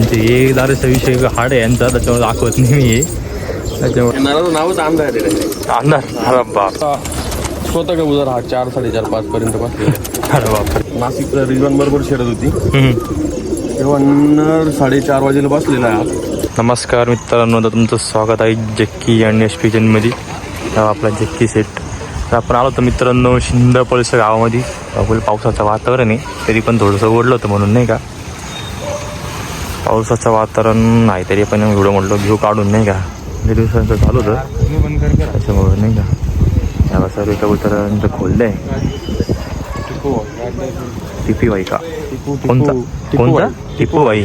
यांचे हे दारूचा विषय हार्ड आहे यांचा त्याच्यामुळे दाखवत नाही मी. त्याच्यामुळे नावच अंधार आहे रे. अंदाज अरे बाप स्वतः कबूतर हा चार साडेचार पाच पर्यंत. अरे बाप नाशिक रिजवान बरोबर शरद होती. तेव्हा नर साडेचार वाजेला बसलेला आहे हा. नमस्कार मित्रांनो आता तुमचं स्वागत आहे जक्की आणि एस पी मध्ये हा आपला जक्की सेट तर आपण आलो होतो मित्रांनो शिंदपळस गावामध्ये बाबूल पावसाचं वातावरण आहे तरी पण थोडंसं ओढलं होतं म्हणून नाही का पावसाचं वातावरण नाही तरी पण एवढं म्हटलं घेऊ काढून नाही का? दिवसांचं चालू होतं. त्याच्यामुळे नाही का? या सर्व उतरांचं खोललं आहे. टिपी बाई का? कोणता? कोणता? टिपू बाई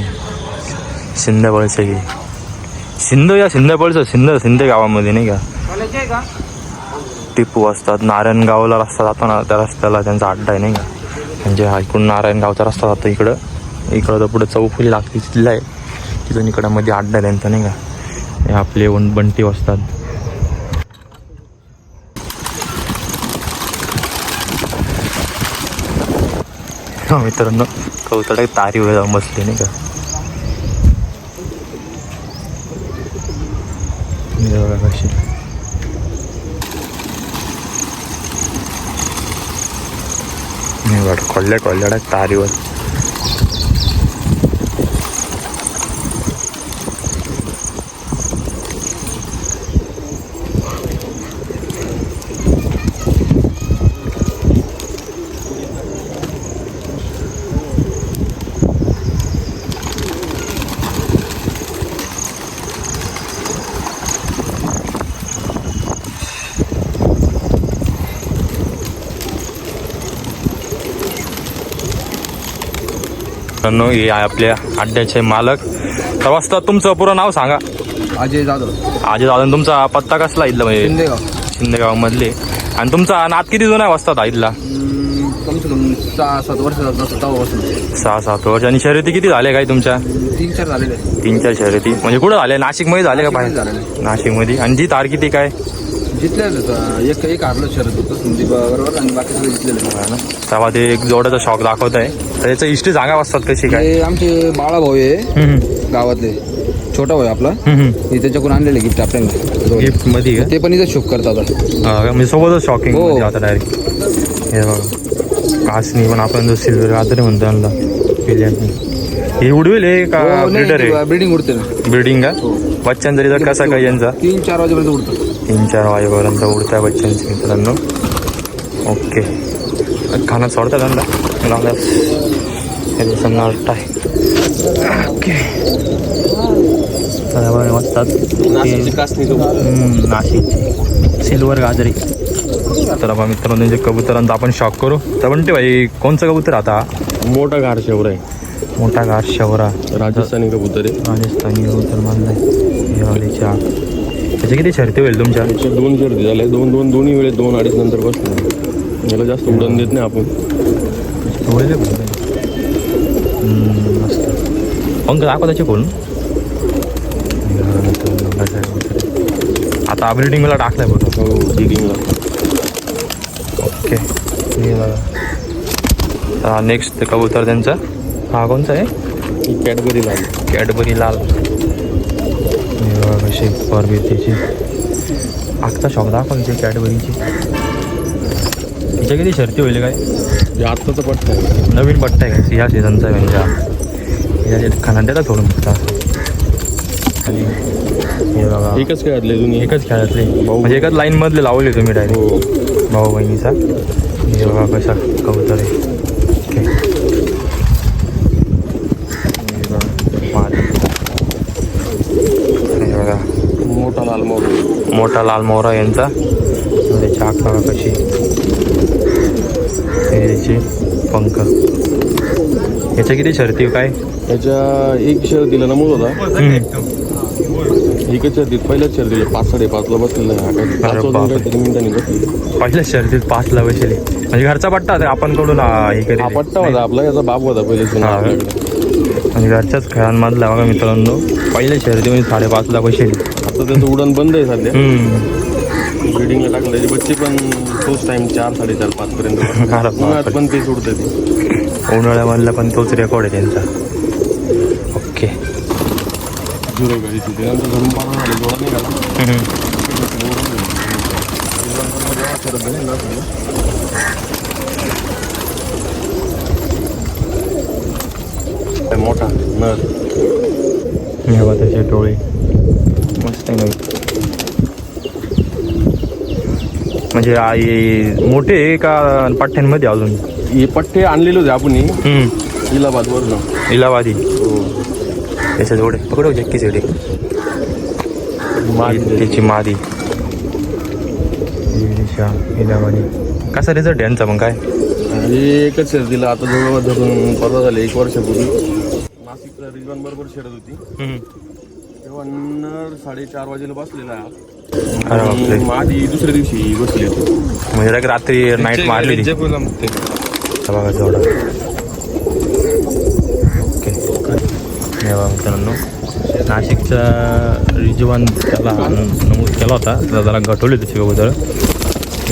सिंधबळचे की सिंध या सिंधबळचं सिंध सिंध गावामध्ये नाही का? टिपू असतात. नारायणगावला रस्ता जातो ना त्या रस्त्याला त्यांचा अड्डा आहे नाही का? म्हणजे हा इकडून नारायणगावचा रस्ता जातो इकडं. इकडं तर पुढं चौफुली लागते तिथलं आहे. तिथून इकडं मध्ये अड्डा त्यांचा नाही का? हे आपले वन बंटी वाजतात मित्रांनो कवतडा तारी वगैरे जाऊन बसले नाही का? हे बघा कशी. हे तारीवर. मित्रांनो हे आहे आपल्या अड्ड्याचे मालक. तर वाजता तुमचं पुरं नाव सांगा. अजय जाधव. आजी दादा तुमचा पत्ता कसला इथला? म्हणजे शिंदेगाव. शिंदेगाव मधले आणि तुमचा नात किती जुना वाजता इथला? कम सहा सात वर्ष सहा सात आणि शर्यती किती झाले काय तुमच्या? तीन चार झालेले. तीन चार शर्यती. म्हणजे कुठं झाले नाशिकमध्ये झाले का बाहेर. नाशिकमध्ये. आणि जी तार किती काय? जितलेलं होतं. एक एक हारलं शरद होतं संदीप बरोबर आणि बाकी सगळे हा ना. तेव्हा ते एक जोड्याचा शॉक दाखवत आहे तर याचं हिस्ट्री सांगा कशी काय? हे आमचे बाळा भाऊ आहे हम्म, गावातले. छोटा भाऊ आहे आपला. हम्म. हे त्याच्याकडून आणलेले गिफ्ट आपल्याला. गिफ्टमध्ये का? ते पण इथं शोक करतात हा का? म्हणजे सोबतच शॉकिंग हो. मध्ये आता डायरेक्ट हे बघा. कासनी पण आपण जो सिल्वर गाजरे म्हणतो त्यांना पिल्यांनी हे उडवेल आहे का ब्रिडर आहे? ब्रिडिंग उडते ना. ब्रिडिंग का? बच्चांचा रिझल्ट कसा काय यांचा? तीन चार वाजेपर्यंत उडतं. तीन चार वाजेपर्यंत उडत्या बच्चांचे मित्रांनो. ओके. खाना सोडता त्यांना लावल्या हे दिवसांना आहे. ओके. बघा वाजतात नाशिकची नाशिकची. सिल्वर गाजरी. तर बा मित्रांनो त्यांचे कबुतरांचा आपण शॉक करू. तर म्हणते भाई कोणचं कबूतर आता? मोठा घाट शेवर आहे. मोठा घाट शवरा. राजस्थानी कबूतर आहे. राजस्थानी कबूतर मानलाय. हिवाळीच्या त्याचे किती शर्ती होईल तुमच्या? त्याचे दोन शर्दी झाले. दोन दोन दोन्ही वेळेस दोन अडीच नंतर बसलो याला जास्त उडण देत नाही आपण. पंख दाखव त्याचे खोलून आता ब्रिडिंगला टाकलाय बघा. हो रिडिंगला ओके. नेक्स्ट कबूतर त्यांचा. हा कोणचा आहे? ही कॅडबरी लागली कॅडबरी लाल. कशी परबी त्याची आगचा शॉक दाखवायची कॅडबरीची तिच्या किती शर्ती होईल काय हे। आत्ताचा पट्टा आहे नवीन पट्टा आहे का ह्या सीझनचा म्हणजे हा. ह्याच्यात खाना देतात सोडून असं. आणि हे बघा एकच खेळातले दोन्ही एकच खेळातले भाऊ- म्हणजे एकाच लाईन मधले लावले तुम्ही डायरेक्ट भाऊ बहिणीचा हे बघा कसा कबूतर आहे ओके. हे बघा, माल. हे बघा मोठा लाल मोर मोठा लाल मोहरा यांचा. त्याची बघा कशी. हे त्याचे पंख. याच्या किती शर्ती काय? त्याच्या एक शर्दीला नमूद होता एकच शर्दीत पहिल्याच शर्दीला पाच साडेपाचला बसलेला हा मिनिटांनी बसलेला पहिल्या शर्तीत पाचला बसले म्हणजे घरचा पट्टा आपण कडून हा, हे हा पट्टा होता आपला. याचा बाप होता पहिले हा. म्हणजे घरच्याच खेळांमधला बघा मित्रांनो. पहिल्या शर्यतीमध्ये साडेपाचला बसले आता त्याचं उडण बंद आहे सध्या. ब्रिडिंगला टाकलं त्याचे बच्चे पण तोच टाइम चार साडेचार पाच पर्यंत बापरे. उन्हाळ्यात पण तेच उडतं ते. उन्हाळ्यामधला पण तोच रेकॉर्ड आहे त्यांचा. ओके. झिरो गाडीची त्यानंतर धरून पाहणं झालं जोडा निघाला हम्म. शरद झाली ना सगळं. काय मोठा नर हे त्याचे डोळे. मस्त आहे म्हणजे आई मोठे का पठ्ठ्यांमध्ये अजून? हे पट्टे आणलेले होते आपण हम्म. इलाहाबाद वरून. इलाहाबादी. त्याच्या जोडे. पकडव जक्की जोडे? त्याची मादी. इलाहाबादी. कसा रिझल्ट यांचा मग काय? हे एकच शर्यत दिला. आता जवळ धरून परवा झाले एक वर्षापूर्वी. नाशिकला रिजवान बरोबर शरद होती. तेव्हा नर साडेचार वाजेला बसलेला. आणि माझी दुसऱ्या दिवशी बसली होती. म्हणजे direct रात्री नाईट मारली ती. बघा ओके. हे बघा मित्रांनो. नाशिकचा रिजवान त्याला नमूद केला होता. तर त्याला गटवली त्याची अगोदर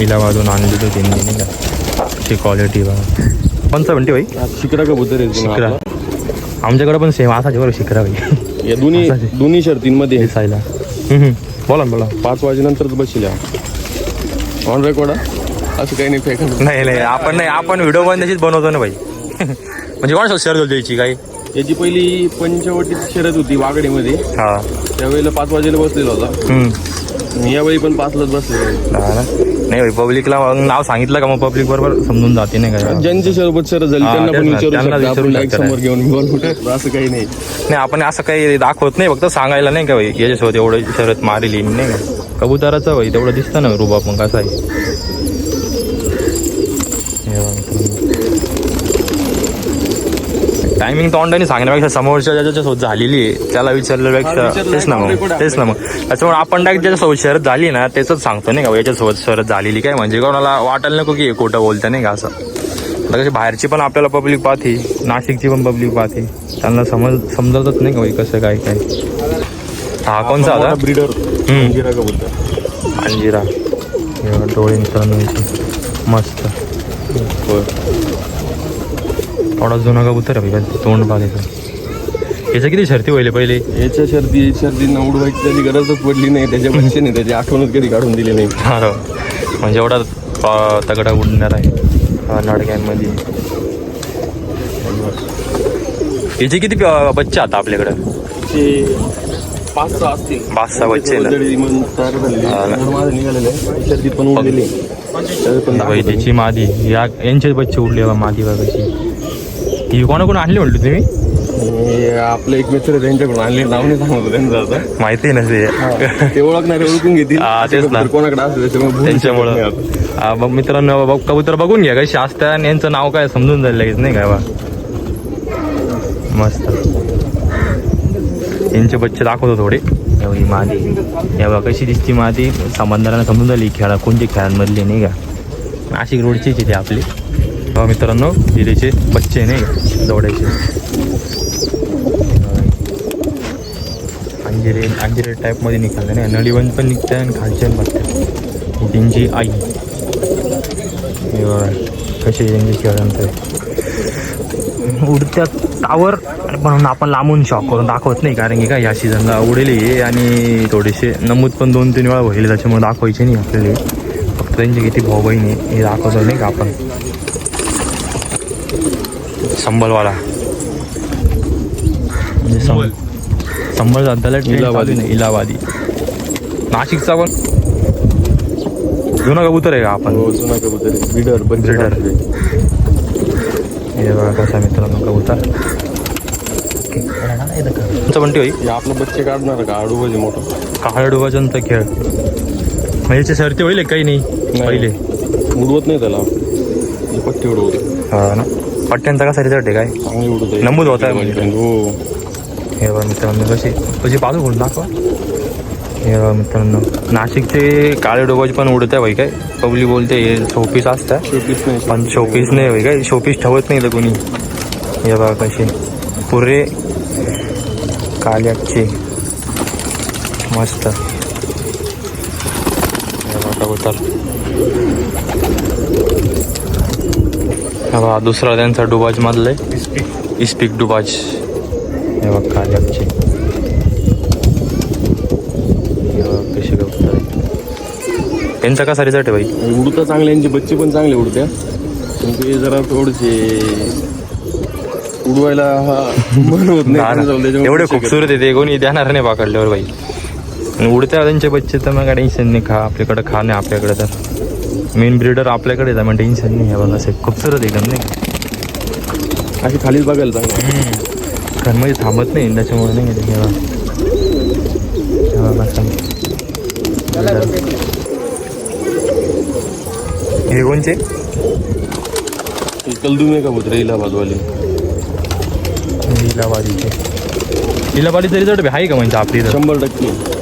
इलाहाबादून आणली होती त्यांनी नाही का? अशी क्वालिटी बघा. कोणचा म्हणते भाई. शिकरा कबूतर आहे शिकरा. आमच्याकडे पण सेम असाच बरं शिकरा भाई. या दोन्ही आहे. दोन्ही शर्तींमध्ये. हम्म, हम्म. बोला ना बोला. पाच वाजेनंतरच बसल्या ऑन रेकॉर्ड असं काही नाही फेका नाही नाही आपण नाही आपण व्हिडिओ पण तशीच बनवतो ना भाई. म्हणजे कोण शेअर द्यायची काही? याची पहिली पंचवटीची शर्यत होती वागडीमध्ये हा. त्यावेळेला पाच वाजेला बसलेला होता. यावेळी पण पाचलाच बसलेला आहे. नाही पब्लिकला नाव सांगितलं का मग पब्लिक बरोबर? समजून जाते नाही का? ज्यांची सोबत शरद झाली त्यांना पण विचारू शकता. समोर घेऊन बोलू असं काही नाही. नाही आपण असं काही दाखवत नाही फक्त सांगायला नाही का भाई याच्यासोबत एवढं शरत मारली नाही का? कबुतराचं भाई तेवढं दिसतं ना रुबाब मग कसं आहे? टायमिंग तोंडाने सांगण्यापेक्षा समोरच्या ज्याच्या सोबत झालेली आहे त्याला विचारल्यापेक्षा विचारलं तेच ना मग तेच ना मग. त्याच्यामुळे आपण डायरेक्ट ज्याच्यासोबत शरत झाली ना त्याच सांगतो नाही का याच्यासोबत शरत झालेली काय? म्हणजे कोणाला वाटायला नको की खोटं बोलतं नाही का असं. आता कशी बाहेरची पण आपल्याला पब्लिक पाहते नाशिकची पण पब्लिक पाहते. त्यांना समज समजतच नाही का कसं काय काय. हा कोणचा होता ब्रीडर अंजिरा हे बघा, डोळे. मस्त. थोडा जुना कबूतर आहे भाई तोंड पाहायचं. याच्या किती शर्ती व्हायले पहिले? याच्या शर्दी शर्दींना उडवायची त्याची गरजच पडली नाही त्याच्या बच्चेने त्याची आठवणच कधी काढून दिली नाही. हा म्हणजे एवढा तगडा उडणार आहे हा, नाडक्यांमध्ये याचे किती बच्चे आता आपल्याकडं? पाच सहा असतील. पाच सहा बच्चे हा निघालेलं पण त्याचं मादी या यांचे बच्चे उडले बा मादी बघायची ही कोणाकोण आणली म्हटली तुम्ही? आणि आपले एक मित्र आहे, त्यांच्याकडून आणले. नाव नाही सांगतो त्यांचं आता. माहिती नसे ते. ओळखणारे ओळखून घेतील. हा, तेच ना. कोणाकडे त्याच्यामुळे. हा, बघ मित्रांनो बघ कबूतर बघून घ्या. कशी असतं आणि यांचं नाव काय समजून जाईल लगेच नाही काय बा? मस्त. यांचे बच्चे दाखवतो थोडे. हे बघ ही मादी. हे बघा कशी दिसती मादी. संबंधाला समजून झाली खेळा कोणते खेळांमधले नाही का? नाशिक रोडचेच इथे आपले. मित्रांनो दिलेचे बच्चे नाही दौडायचे अंजिरे अंजिरे टाईपमध्ये निघाले नाही. नळीवन पण निघते आणि खालचे पण बघते. ही आई. कसे बघा कशी उडत्या टावर पण आपण लांबून शॉक करून दाखवत नाही कारण की काय या सीझनला उडेली आणि थोडेसे नमूद पण दोन तीन वेळा होईल त्याच्यामुळे दाखवायचे नाही आपल्याला. फक्त त्यांची किती भाऊ बहीण आहे हे दाखवतो नाही का आपण. संबलवाला. म्हणजे संबल. संबळ जाताला इलाहाबादी. इलाहाबादी. नाशिकचा पण? जुना कबूतर आहे का आपण? हो जुना कबूतर ब्रीडर Breeder. हे बघा कसा मित्रांनो कबूतर. तुमचं पण होई आपलं बच्चे काढणार का? आडू पाहिजे मोठं. काळ्या डोबाच्यांचा खेळ? म्हणजे शर्ती होईल काही नाही? पहिले. उडवत नाही त्याला. हे पट्टी उडवत. हा ना. पट्ट्यांचा कसा रिझल्ट आहे काय. नमूद होत. आहे म्हणजे. हो. हे बघा मित्रांनो कशी? कशी पाहतो करून दाखवा. हे बघा मित्रांनो नाशिकचे काळे डोबाचे पण उडत आहे भाई काय? पब्लिक बोलते हे शोपीस असतात शोपीस नाही. पण शोपीस नाही भाई काय? शोपीस ठेवत नाही तर कोणी. हे बघा कसे पुरे काल्याचे. मस्त हे बघा कबूतर हा दुसरा त्यांचा डुबाज मधला आहे. इस्पिक. डुबाज. हे बघा काल्याचे बघा कशी कबूतर आहे यांचा कसा रिझल्ट आहे भाई? उडता चांगले यांचे बच्चे पण चांगले उडत्या. पण ते जरा थोडेसे उडवायला हा मन होत नाही एवढे खूपसुरत आहे ते कोणी देणार नाही पकडल्यावर बाई उडत्या त्यांचे बच्चे तर मग टेन्शन नाही खा आपल्याकडे खा नाही आपल्याकडे तर. मेन ब्रीडर आपल्याकडे आहे, मग टेन्शन नाही आहे बघा असे खूपसुरत एकदम नाही. अशी खालीच बघायला चांगलं घरमध्ये थांबत नाही त्याच्यामुळे नाही ते तेव्हा तेव्हा कसं. हे कोणचे? कलदुमे का बोलतो इलाहाबादवाले? लिलावाडीचे लिलावाडीचा रिझल्ट आहे का म्हणजे आपली शंभर टक्के.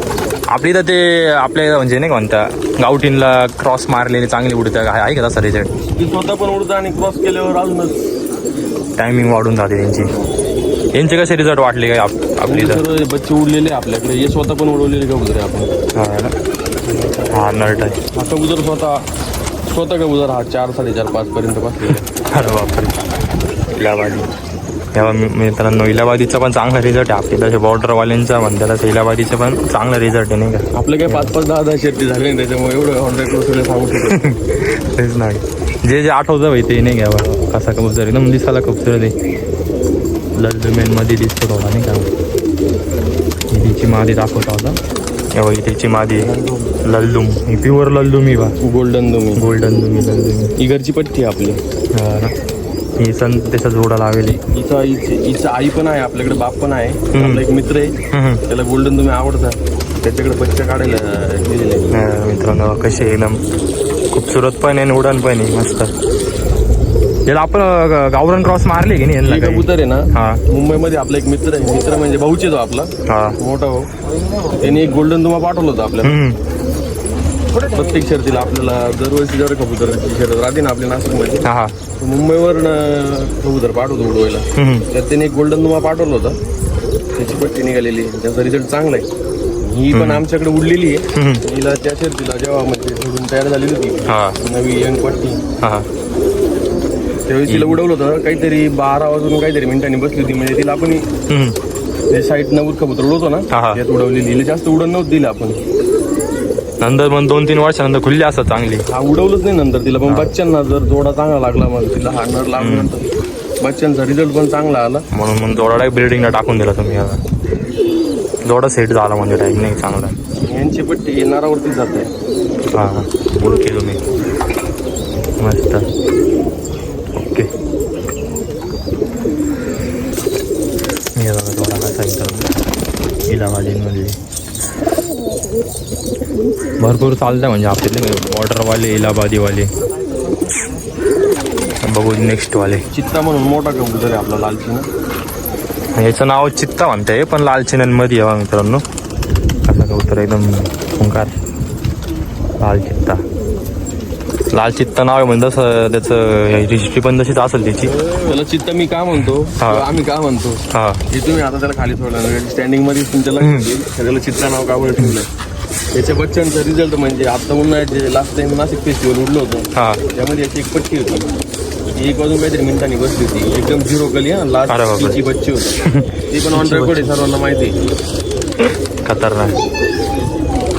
आपली इथं ते आपल्या म्हणजे नाही का म्हणता गावटीनला क्रॉस मारलेले चांगले उडत्या आहे आहे का तसा रिझल्ट ती स्वतः पण उडतं आणि क्रॉस केल्यावर अजूनच. टायमिंग वाढून जाते त्यांची. यांचे कसे रिझल्ट वाटले काय आप- आपली सर्व बच्चे उडलेले आपल्याकडे. हे स्वतः पण उडवलेले कबूतर आहे आपण? हा ना? हा नर्ट आहे. हा कबूतर स्वतः स्वतः कबूतर हा चार साडेचार पाच पर्यंत बसलेला. आहे. अरे बापरे. इलाहाबादी तेव्हा मी मित्रांनो इलाहाबादीचा पण चांगला रिझल्ट आहे. आपल्या तसे बॉर्डरवाल्यांचा म्हणतात तसं इलाहाबादीचा पण चांगला रिझल्ट आहे नाही का? आपले काय पाच पाच दहा दहा शेती झाले नाही त्याच्यामुळे एवढं हंड्रेड सांगू शकतो तेच नाही जे जे आठवतं भाई ते नाही घ्यावा कसा कबूतर एकदम दिसायला खूपसुरत आहे लल्डुमेनमध्ये दिसतो थोडा नाही का? हिची मादी दाखवता होता तेव्हा इथेची मादी. लल्लुम. ही प्युअर लल्लुमी बा. गोल्डन तुम्ही गोल्डन दुमी लल्लुमी. इगरची पट्टी आहे आपली. हा सण त्याचा जोडा लावेली हिचा आई पण आहे आपल्याकडे बाप पण आहे. आपला एक मित्र आहे. त्याला गोल्डन तुम्ही आवडतात त्याच्याकडे बच्चा काढायला दिलेले. आहे. मित्रांनो कशी आहे एकदम खूपसुरत पण आहे आणि उडान पण आहे मस्त. याला आपण अं, गावरान क्रॉस मारले की नाही यांना हे काही? कबूतर आहे ना? हा. मुंबईमध्ये आपला एक मित्र आहे. मित्र म्हणजे भाऊचे तो आपला. हा. मोठा भाऊ. त्यांनी एक गोल्डन तुम्हा पाठवलं होतं आपल्याला. हम्म. प्रत्येक शर्तीला आपल्याला दरवर्षी जर कबूतराची शर्यत राहते ना आपल्या नाशिकमध्ये हा हा. मुंबईवर कबूतर पाठवतो उडवायला हम्म. त्यात त्याने एक गोल्डन तुम्हा पाठवलं होतं. त्याची पट्टी निघालेली आहे. त्याचा रिझल्ट चांगला आहे. ही पण आमच्याकडे उडलेली आहे. हिला त्या शर्तीला जेव्हा म्हणजे सोडून तयार झालेली होती. हा. नवी यंग पट्टी. हा त्यावेळी तिला उडवलं होतं. काहीतरी बारा वाजून काहीतरी मिनिटांनी बसली होती. म्हणजे तिला आपण हम्म. साईड नव्वद कबूतर उडवतो हा, ना हा. त्यात उडवलेली. हिला जास्त उडण नव्हतं दिलं आपण. नंतर मग दोन तीन वर्षानंतर खुलली असतात चांगली. हा उडवलंच नाही नंतर तिला. पण बच्चांना जर जोडा चांगला लागला मग तिला हा नर लागल्यानंतर बच्चांचा रिझल्ट पण चांगला आला. म्हणून मग जोडा बिल्डिंगला टाकून दिला तुम्ही आता जोडा सेट झाला म्हणजे टाईम नाही चांगला. यांची पट्टी नरावरती जात आहे. हा हा. ओळखी तुम्ही. मस्त. ओके. जोडा कसा इथं इलावाडीमधली भरपूर चालतं म्हणजे आपले वॉटरवाले इलाहाबादीवाले. बघू नेक्स्टवाले. चित्ता म्हणून मोठा कबूतर आहे आपला लालची ना याचं नाव चित्ता म्हणते पण लाल चिन्हांमध्ये यावा मित्रांनो. कसा कबूतर एकदम हुंकार. लाल चित्ता. लाल चित्ता नाव आहे म्हणजे तसं त्याचं हिस्ट्री पण तशीच असेल त्याची. त्याला चित्ता मी का म्हणतो? आम्ही का म्हणतो? हा. तुम्ही आता त्याला खाली सोडलं स्टँडिंगमध्ये तुमच्या लक्षात येईल. त्याला चित्ता नाव का बरं ठेवलंय? त्याच्या बच्चांचा रिझल्ट म्हणजे आता उन्हाळ्यात जे लास्ट टाइम नाशिक फेस्टिवल उडलं होतं हा. त्यामध्ये याची एक पट्टी होती. ती एक वाजून काहीतरी मिनिटांनी बसली होती. एकदम झिरो कली हा. अरे लास्ट बापरे. बच्ची होती. ती पण ऑन रेकॉर्ड आहे सर्वांना माहिती आहे. खतरनाक.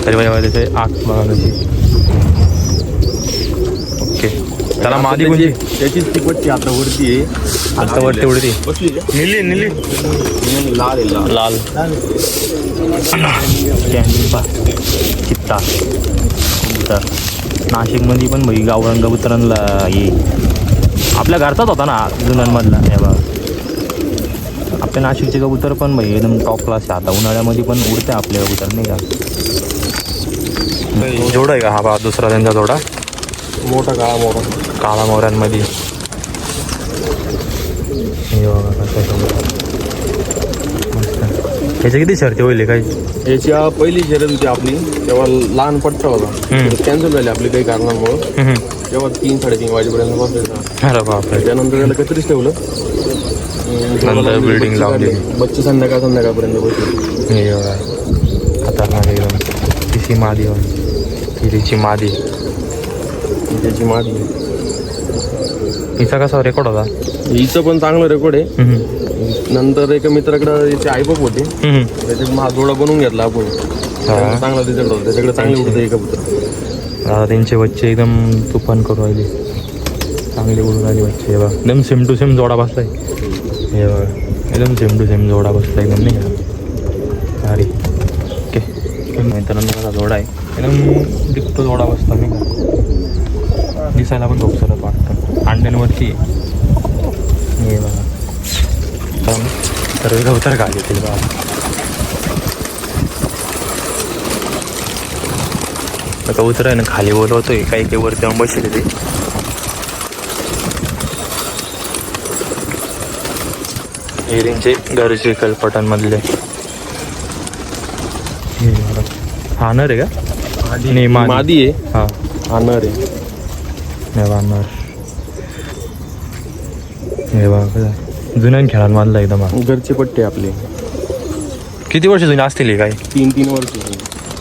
तरी बाई त्याचे आग बघा कशी ओके. त्याला मादी कोणती? त्याची- त्याचीच ती पट्टी आता वरती आहे. आता वरती उडती. बसली का? निली निली. नाही, लाल आहे लाल. लाल. कॅन्डी पा चित्ता कबूतर नाशिकमध्ये पण भाई गावरान कबुतरांना ये आपल्या घरचाच होता ना जुन्यांमधला हे बघा. आपल्या नाशिकचे कबूतर पण भाई एकदम टॉप क्लास आहे. आता उन्हाळ्यामध्ये पण उडते आपले कबूतर नाही का? जोडा आहे का हा बा दुसरा त्यांचा जोडा? मोठा काळा मोठा. काळा मोऱ्यांमध्ये हे बघा कसं याच्या किती शर्ती होईल काय? याची पहिली शर्यत होती आपली तेव्हा लहान पट्टा होता. कॅन्सल झाली आपली काही कारणामुळं. तेव्हा तीन साडेतीन वाजेपर्यंत बसायचा. अरे बापरे. त्यानंतर त्याला कत्रीच ठेवलं. नंतर बच्चे लावली. बच्चे संध्याकाळ संध्याकाळपर्यंत बसले. खतरनाक एकदम तिची मादी तिची मादी. त्याची मादी. तिचा कसा रेकॉर्ड होता? हिचं पण चांगलं रेकॉर्ड आहे. नंतर एका मित्राकडे याचे आईबाप होते. हम्म. त्याच्यात मा जोडा बनवून घेतला आपण. त्यामुळे चांगला रिझल्ट होता. त्याच्याकडे चांगले उडतं कबूतर आता त्यांचे बच्चे एकदम तुफान करू राहिले. चांगले उडून राहिले बच्चे. हे बघा. एकदम सेम टू सेम जोडा बसलाय. हे बघा. एकदम सेम टू सेम जोडा बसला एकदम नाही का? अरे ओके. मित्रांनो माझा जोडा आहे. एकदम दिपतो जोडा बसता नाही का? दिसायला पण खूपसारत वाटतं. अंड्यांवरती. आहे. हे बघा. तर तर गवतर खाली येतील बघा. कबूतर आहे ना खाली बोलवतोय काही काही वरती जाऊन बसले ते. हे त्यांचे घरचे कलपटांमधले. हे बघा. हा नर आहे का? नाही मादी. आहे. हा. हा नर आहे. हे बघा नर हे बघा. जुन्या खेळांमधला एकदम हा घरचे पट्टे आपले. किती वर्ष जुने असतील हे काय तीन तीन वर्ष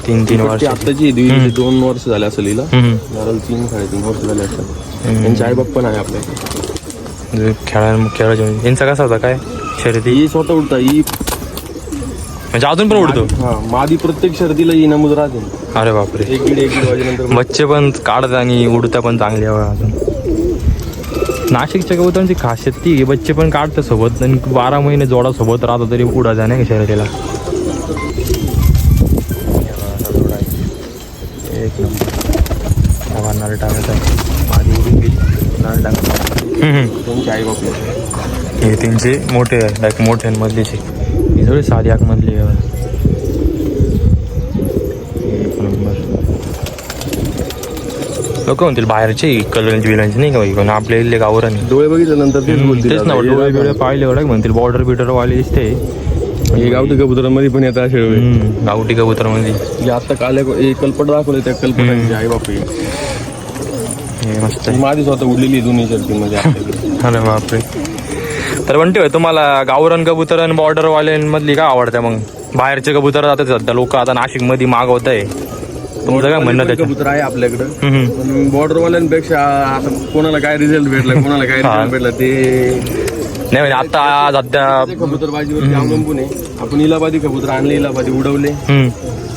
तीन तीन वर्ष. दीड- दोन वर्ष झाले असेल हिला हम्म. नरल तीन साडेतीन वर्ष झाले असेल त्यांचे आई बाप पण आहे आपल्याकडे खेळा खेळायचे म्हणजे यांचा कसा होता काय? शर्यती? ही स्वतः उडता ही म्हणजे अजून पण उडतो? हा मादी प्रत्येक शर्दीला ही नमूद राहते. अरे बापरे. एक दीड एक दीड वाजेनंतर बच्चे पण काढत आणि उडता पण चांगले आहे अजून. नाशिकच्या कबुतरांची खासियत ती बच्चे पण काढतं सोबत आणि बारा महिने जोडा सोबत राहतो तरी उडायचा नाही का शर्यतीला. एक नंबर. नळ टाकायचा. आधी उडून गेली नळ टाकायचा. त्यांचे आई बाप हे त्यांचे मोठे आहे लाईक मोठ्यांमधलीचे ही थोडी साधी आगमधली आहे एक नंबर लोक म्हणतील बाहेरचे कलरची बिलांची नाही का पण आपल्या इथले गावरानी डोळे बघितल्यानंतर तेच बोलतील तेच ना. डोळे बिळे पाहिले एवढं म्हणतील बॉर्डर बिर्डर वाले दिसते. हे गावठी कबुतरांमध्ये पण येतात हम्म, गावठी जे आता काले कल्पट दाखवले त्या कल्पटांचे आई बाप हे मस्त. माझी स्वतः उडलेली दोन्ही शर्तीमध्ये आपल्याकडे अरे बापरे. तर म्हणते तुम्हाला गावरान कबूतर आणि बॉर्डर वाल्यांमधली काय आवडते मग? बाहेरचे कबूतर जातात सध्या लोक आता नाशिकमध्ये मागवत आहे तुमचं काय म्हणणं त्याच्या कबूतर आहे आपल्याकडे. हम्म. पण बॉर्डरवाल्यांपेक्षा आता कोणाला काय रिझल्ट भेटला कोणाला काय हा. रिझल्ट भेटला ते नाही म्हणजे आता सध्या ते कबूतरबाजीवरती अवलंबून आहे. आपण इलाबादी कबूतर आणले इलाबादी उडवले. हम्म,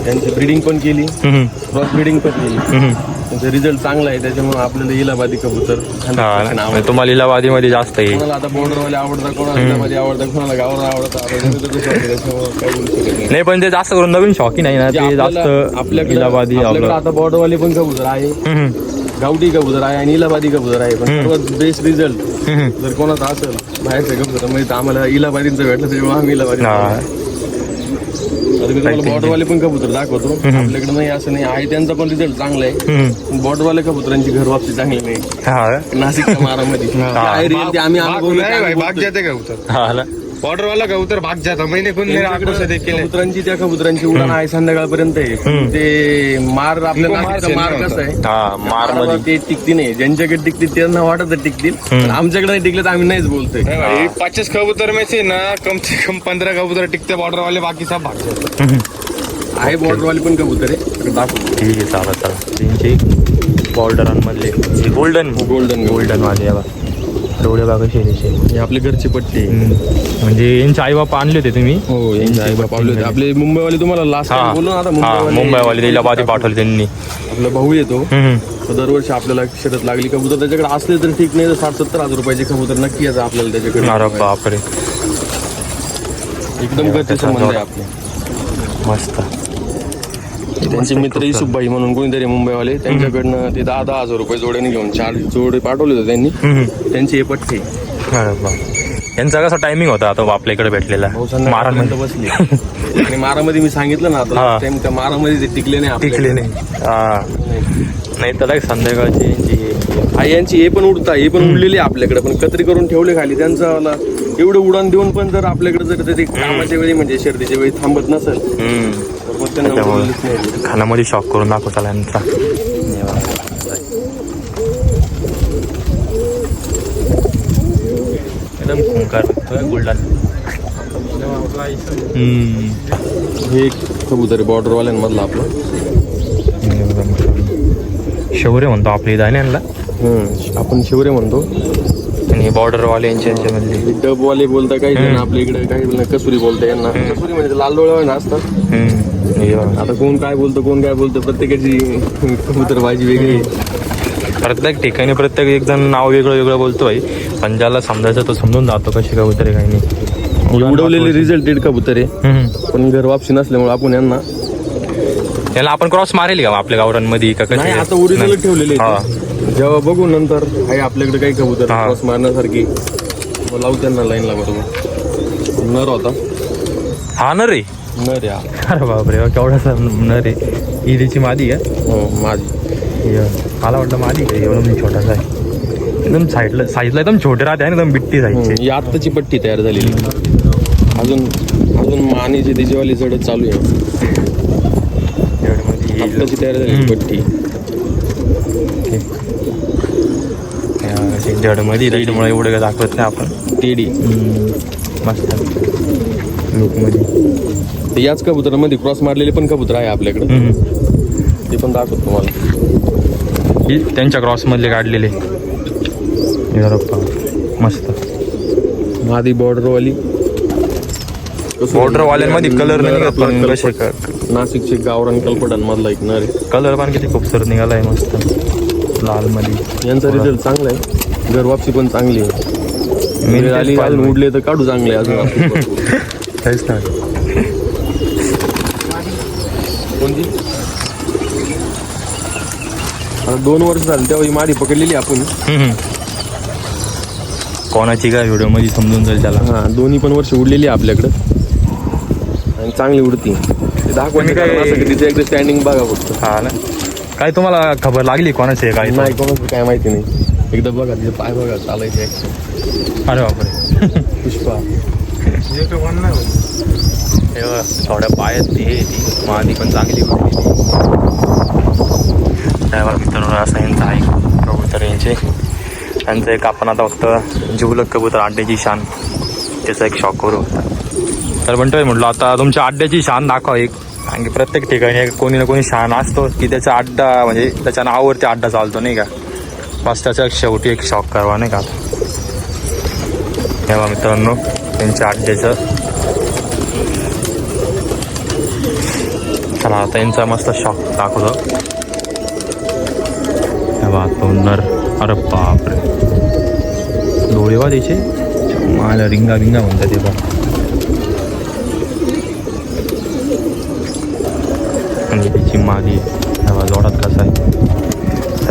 त्यांची ब्रिडिंग पण केली. हम्म, क्रॉस ब्रिडिंग पण केली. हम्म. त्यांचा रिझल्ट चांगला आहे त्याच्यामुळे आपल्याला इलाबादी कबूतर 100% आवडतं. तुम्हाला इलाबादी मध्ये जास्त आहे. कोणाला आता बॉर्डरवाले आवडतात कोणाला इलाबादी आवडतात कोणाला गावरा आवडतात आता ज्याचं त्याचं शौक आहे, त्याच्यामुळे काही बोलू शकत नाही. नाही पण ते जास्त करून नवीन शॉकी नाही ना जे ते आपल्याला- जास्त आपल्याकडे इलाबादी आपल्याकडे आपलं आता बॉर्डरवाले पण कबूतर आहे. हम्म, गावठी कबूतर आहे आणि इलाबादी कबूतर आहे पण सर्वात बेस्ट रिझल्ट हम्म. जर कोणाचा असेल बाहेरच्या कबूतर म्हणजे तर आम्हाला इलाबादींचं भेटलं त्याच्यामुळे आम्ही इलाबादी हा. आता मी तुम्हाला बॉर्डरवाले पण कबूतर दाखवतो. आपल्याकडे नाही असं नाही. आहे त्यांचा पण रिझल्ट चांगला आहे. बॉर्डरवाले कबुतरांची घर वापसी चांगली नाही. हा. नाशिकच्या मारामध्ये. आम्ही. जाते ना? बॉर्डर वाला का उतर भाग जाता मैंने कोण कबुतरांची त्या कबुतरांची उडाण आहे संध्याकाळपर्यंत. आहे ते मार आपल्या मार. कसा आहे? हा मारमध्ये ते टिकती नाही. ज्यांच्याकडे टिकतील त्यांना वाटत टिकतील. पण आमच्याकडे नाही टिकले तर आम्ही नाहीच बोलतोय. पचास कबूतर में से ना कम से कम पंद्रह कबूतर टिकते बॉर्डर वाले बाकी सब भाग जाते. आहे बॉर्डरवाले पण कबूतर आहे. दाखवतो ठीक आहे चालत चालत त्यांचे बॉर्डरांमधले गोल्डन Golden. गोल्डन वाले डोळे बघा शेरीचे हे आपले घरचे पट्टे. म्हणजे यांचे आई बाप आणले होते तुम्ही? हो यांचे आई बाप आपले होते. आपले मुंबईवाले तुम्हाला लास्ट हा. बोललो ना आता मुंबईवाले मुंबईवाले इलाबादी पाठवले त्यांनी. आपला भाऊ येतो. दरवर्षी आपल्याला शरत लागली कबूतर. त्याच्याकडे असले तर ठीक नाही तर साठ सत्तर हजार रुपयाचे कबूतर नक्की येतं आपल्याला अरे त्याच्याकडे बापरे. एकदम गरजे संबंध आहे आपले. मस्त. त्यांचे मित्र युसुफबाई म्हणून कोणीतरी मुंबईवाले त्यांच्याकडनं ते दहा दहा हजार रुपये जोड्याने घेऊन चार जोडे पाठवले होते त्यांनी. त्यांचे हे बाप यांचा कसा टायमिंग होता आता आपल्या इकडे भेटलेला मारापर्यंत बसले. आणि मारामध्ये मी सांगितलं ना आता. टाइम त्या मारामध्ये ते टिकले नाही आपल्याकडे. टिकले नाही. नाही त्याला एक संध्याकाळची यांची हे- यांची पण उडता हे पण उडलेले आहे आपल्याकडे पण कत्री करून ठेवले खाली. त्यांचा एवढं उडान देऊन पण जर आपल्याकडे जर ते कामाच्या वेळी म्हणजे शर्दीच्या वेळी थांबत नसेल हम्म. तर मग त्यांना त्याच्यामुळे उडवलेच नाही खानामध्ये शॉक करून दाखवता यांचा एकदम खुंकार गुलडान हम्म. हे एक कबूतर बॉर्डरवाल्यांमधला आपलं शौर्य म्हणतो आपल्या इथं आहे ना यांना हम्म. आपण शिवरे म्हणतो आणि बॉर्डरवाले यांच्या यांच्यामधले. डबवाले बोलता काही जण आपल्या इकडे काही कसुरी बोलता यांना. कसुरी म्हणजे लाल डोळे ना असतात. हम्म. हे बघा. आता कोण काय बोलतो कोण काय बोलतो प्रत्येकाची कबूतरबाजी वेगळी आहे. प्रत्येक ठिकाणी प्रत्येक एक जण नाव वेगळं वेगळं बोलतो भाई पण ज्याला समजायचं तो समजून जातो कशी कबूतर आहे काही नाही. उडवलेले रिझल्टेड कबूतर आहे हम्म. पण घर वापसी नसल्यामुळे आपण यांना याला आपण क्रॉस मारेल का आपल्या गावरांमध्ये का नाही कसे आता ओरिजिनल ठेवलेले हा. जेव्हा बघू नंतर आहे आपल्याकडे काही कबूतर हा. क्रॉस मारण्यासारखी मग लावू त्यांना लाईनला बरोबर. नर होता. हा ना रे नर या अरे बापरे वा, केवढासा न रे ईदीची मादी आहे हो माझी हे, मला वाटलं मादी आहे एवढं मी छोटासा आहे. एकदम साईडला साईजला एकदम छोटे राहते आणि एकदम बिट्टी साईजचे ही आत्ताची पट्टी तयार झालेली. अजून अजून मानेची त्याच्यावाली चढत चालू आहे. येईल. आत्ताची तयार झालेली. पट्टी. जडमध्ये त्याच्यामुळे एवढं काय दाखवत नाही आपण. टेडी. मस्त. लुकमध्ये. याच कबुतरामध्ये क्रॉस मारलेले पण कबूतर आहे आपल्याकडे. ते पण दाखवतो तुम्हाला. ही त्यांच्या क्रॉसमधले काढलेले. मस्त. मादी बॉर्डरवाली. Border वाल्यांमध्ये color नाही निघत पण कसे का- नाशिकचे गावरान कल्पटांमधला एक नर आहे. कलर पण किती खूपसुरत निघालाय मस्त. लाल मध्ये यांचा रिझल्ट चांगला आहे. घर वापसी पण चांगली आहे. आली अजून उडले तर काढू चांगले अजून. काहीच नाही. कोणती? आता दोन वर्ष झाली तेव्हा ही मादी पकडलेली आपण. कोणाची काय व्हिडिओमध्ये समजून जाईल त्याला. हा दोन्ही पण वर्ष उडलेली आहे आपल्याकडं. आणि चांगली उडती. तुम्ही काय- तिचं एकदा स्टँडिंग बघा फक्त. हा ना. काय तुम्हाला खबर लागली कोणाची काय? नाही कोणाचं काय माहिती नाही. एकदा बघा तिचे पाय बघा चालायचे. अरे बापरे. पुष्पा. थोड्या पायात ती हे ती. मादी पण चांगली होती. त्यावर मित्रांनो असं यांचं आहे. कबूतर यांचे. त्यांचं एक आपण आता फक्त जिवलक कबूतर अड्ड्याची शान. त्याचा एक शॉक करू. तर म्हणतोय म्हटलं आता तुमच्या अड्ड्याची शान दाखवा एक. आणि प्रत्येक ठिकाणी कोणी ना कोणी शान असतो की त्याचा अड्डा म्हणजे त्याच्या नावावरती अड्डा चालतो नाही का? बस त्याच्या शेवटी एक शॉक करावा नाही का? तेव्हा मित्रांनो त्यांच्या अड्ड्याचं चला आता यांचा मस्त शॉक दाखवतो. तेव्हा तो नर अरे बापरे. डोळे वा त्याचे. मला रिंगा बिंगा म्हणतात ते पण आणि त्याची मादी तेव्हा जोडात कसा आहे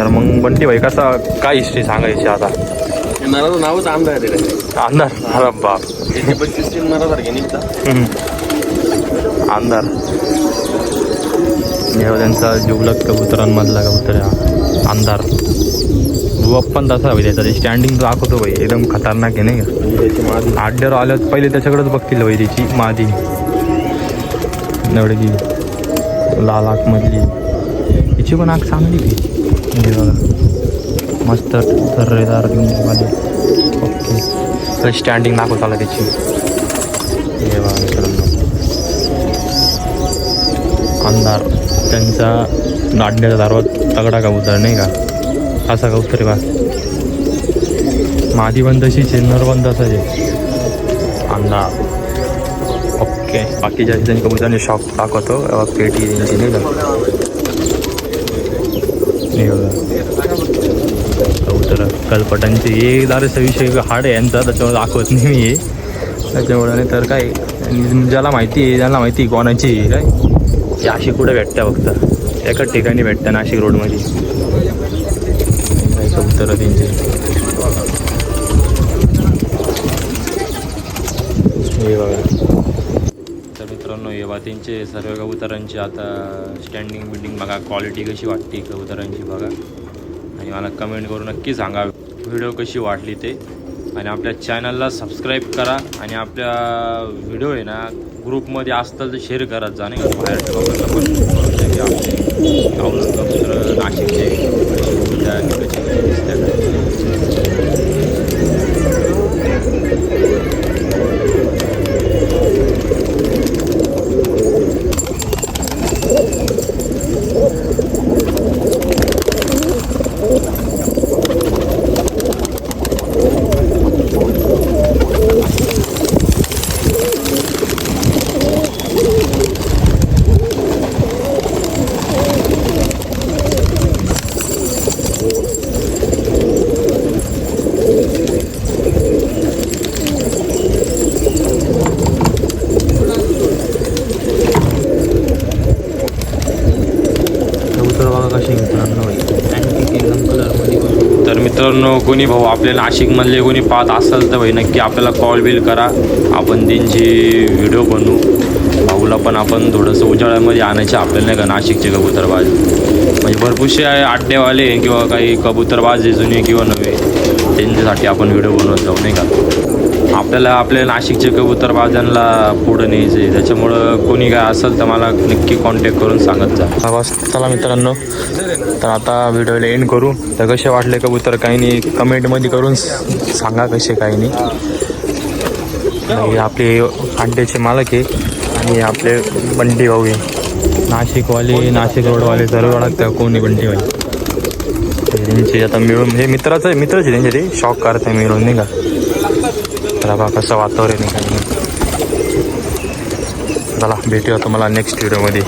तर मग बंटी भाई कसा काय हिस्ट्री सांगायची आता? नावच आमदार आहे. अंधार अरे बाप. तीन निघतात. हम्म. जेव्हा त्यांचा जुगलक कबुतरांमधला कबूतर हा. अंधार रुवाब पण तसा हवी त्याचा स्टँडिंग दाखवतो भाई. एकदम खतरनाक आहे नाही का? म्हणजे त्याची आड्यावर आल्यावर पहिले त्याच्याकडेच बघतील भाई त्याची मादी. एवढी लाल आकमधली तिची पण आग चांगली बघा मस्त थर्रेदार मादी ओके. स्टँडिंग दाखवत आला त्याची. हे बघा मित्रांनो. अंधार. त्यांचा नाडण्याचा दारवा तगडा कबूतर नाही का? असा कबूतर बा. मादी पण तशीच चेन्नर नर पण तसाच आहे. अंधार. ओके. बाकीच्या ठिकाणी कबूतरांनी शॉप दाखवतो. पेटी त्यांची नाही नाही बघा कलपटांचे हे दारेचा विषय हार्ड आहे यांचा त्याच्यामुळे दाखवत नाही मी हे. त्याच्यामुळे नाही तर काय. ज्याला माहिती आहे ज्याला माहिती आहे कोणाची काय? ते अशी कुठे भेटत्या फक्त. एकाच ठिकाणी भेटत्या नाशिक रोडमध्ये. काय कबूतर त्यांचे. हे बघा. मित्रांनो हे बा त्यांचे सर्व कबुतरांची आता स्टँडिंग बिल्डिंग बघा क्वालिटी कशी वाटते कबुतरांची बघा. आणि मला कमेंट करून नक्की सांगा व्हिडिओ कशी वाटली ते. आणि आपल्या चॅनलला सबस्क्राईब करा आणि आपल्या व्हिडिओ आहे ना ग्रुपमध्ये असतात तर शेअर करत जा नाही का? बाहेरच्या पण आपले गावरान नाशिकचे कशी कोणी भाऊ आपल्या नाशिकमधले कोणी पाहत असाल तर भाई नक्की आपल्याला कॉल बिल करा. आपण त्यांची व्हिडिओ बनवू. भाऊला पण आपण थोडंसं उजाळ्यामध्ये आणायचे आपल्याला नाही का नाशिकचे कबूतरबाज. म्हणजे भरपूरसे आहे किंवा काही कबूतरबाज आहे जुने किंवा नवे. त्यांच्यासाठी आपण व्हिडिओ बनवत जाऊ नाही का? आपल्याला आपल्या नाशिकचे कबूतरबाजांना पुढं न्यायचं आहे. त्याच्यामुळं कोणी काय असेल तर मला नक्की कॉन्टॅक्ट करून सांगत जा. बस चला मित्रांनो. तर आता व्हिडिओला एंड करू. तर कसे वाटले कबूतर काही नाही कमेंटमध्ये करून सांगा कसे काही नाही. आपले अड्ड्याचे मालक आहे. आणि आपले बंटी भाऊ आहे. नाशिकवाले नाशिक रोडवाले सर्व ओळखतात कोणी बंटी भाई त्यांचे आता मिळून हे मित्राचं मित्रच आहे त्यांचे ते. शॉक करते मिळून नाही का? तर बा कसं वातावरण आहे. काही चला भेटूया तुम्हाला नेक्स्ट व्हिडिओमध्ये